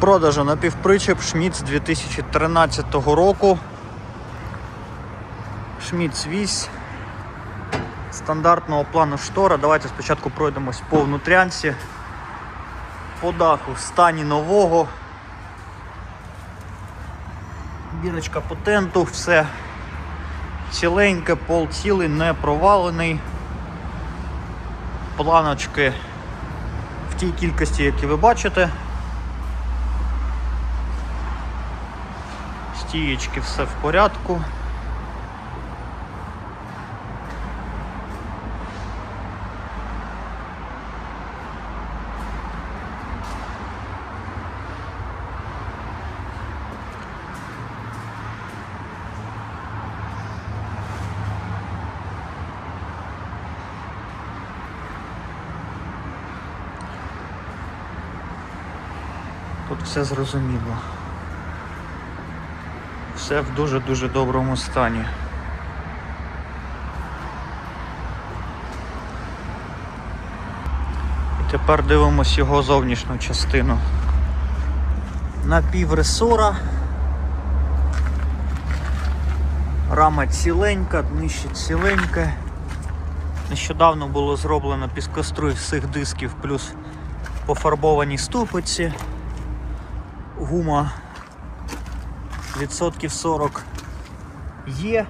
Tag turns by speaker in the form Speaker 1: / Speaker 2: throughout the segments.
Speaker 1: продажу напівпричеп Шміц 2013 року. Шміц вісь стандартного плану штора. Давайте спочатку пройдемось по внутрянці. По даху в стані нового. Бірочка потенту, все ціленьке, пол цілий, не провалений. Планочки в тій кількості, які ви бачите. Стієчки все в порядку. Тут все зрозуміло. Все в дуже-дуже доброму стані. І тепер дивимось його зовнішню частину. Напівресора. Рама ціленька, днище ціленьке. Нещодавно було зроблено піскоструй всіх дисків плюс пофарбовані ступиці. Гума відсотків 40 є.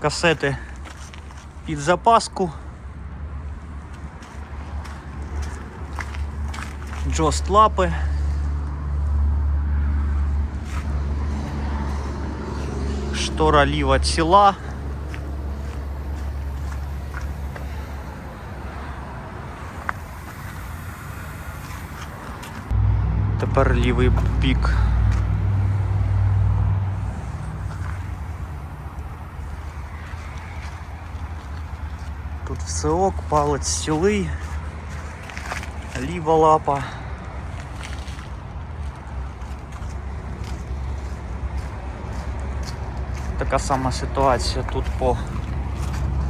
Speaker 1: Касети під запаску. Джост лапи. Штора ліва ціла. Тепер лівий бік. Тут все ок, палець цілий, ліва лапа. Така сама ситуація тут по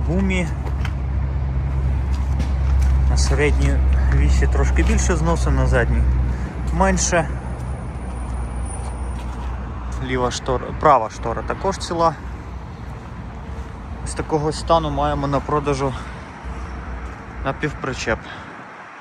Speaker 1: гумі. На середній вісі трошки більше зносу, на задній менше. Ліва штора, права штора також ціла. З такого стану маємо на продажу напівпричеп.